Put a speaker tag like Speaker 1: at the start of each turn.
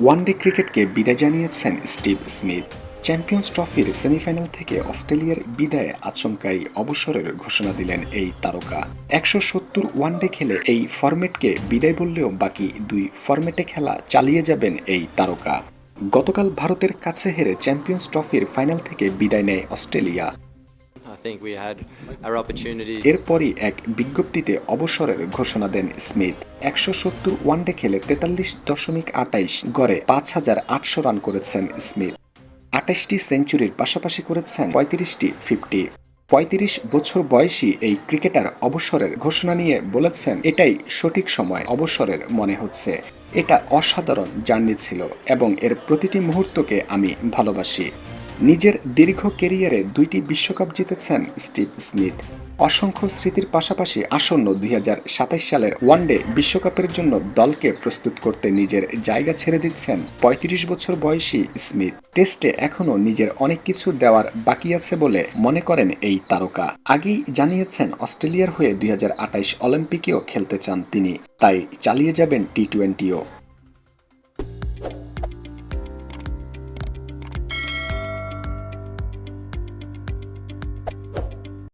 Speaker 1: One day ক্রিকেটকে বিদায় জানিয়েছেন স্টিভ স্মিথ। চ্যাম্পিয়ন্স ট্রফির সেমিফাইনাল থেকে অস্ট্রেলিয়ার বিদায়ে আচমকাই অবসরের ঘোষণা দিলেন এই তারকা। একশো সত্তর ওয়ানডে খেলে এই ফরম্যাটকে বিদায় বললেও বাকি দুই ফরম্যাটে খেলা চালিয়ে যাবেন এই তারকা। গতকাল ভারতের কাছে হেরে চ্যাম্পিয়ন্স ট্রফির ফাইনাল থেকে বিদায় নেয় অস্ট্রেলিয়া। এরপরই এক বিজ্ঞপ্তিতে অবসরের ঘোষণা দেন স্মিথ। একশো সত্তর ওয়ানডে খেলে তেতাল্লিশ দশমিক আটাইশ গড়ে পাঁচ হাজার আটশো রান করেছেন স্মিথ। আটাইশটি সেঞ্চুরির পাশাপাশি করেছেন পঁয়ত্রিশটি ফিফটি। পঁয়ত্রিশ বছর বয়সী এই ক্রিকেটার অবসরের ঘোষণা নিয়ে বলেছেন, এটাই সঠিক সময়, অবসরের মনে হচ্ছে। এটা অসাধারণ জার্নি ছিল এবং এর প্রতিটি মুহূর্তকে আমি ভালোবাসি। নিজের দীর্ঘ কেরিয়ারে দুইটি বিশ্বকাপ জিতেছেন স্টিভ স্মিথ। অসংখ্য স্মৃতির পাশাপাশি আসন্ন দুই হাজার সাতাশ সালের ওয়ানডে বিশ্বকাপের জন্য দলকে প্রস্তুত করতে নিজের জায়গা ছেড়ে দিচ্ছেন ৩৫ বছর বয়সী স্মিথ। টেস্টে এখনও নিজের অনেক কিছু দেওয়ার বাকি আছে বলে মনে করেন এই তারকা। আগেই জানিয়েছেন অস্ট্রেলিয়ার হয়ে দুই অলিম্পিকেও খেলতে চান তিনি। তাই চালিয়ে যাবেন টি টোয়েন্টিও।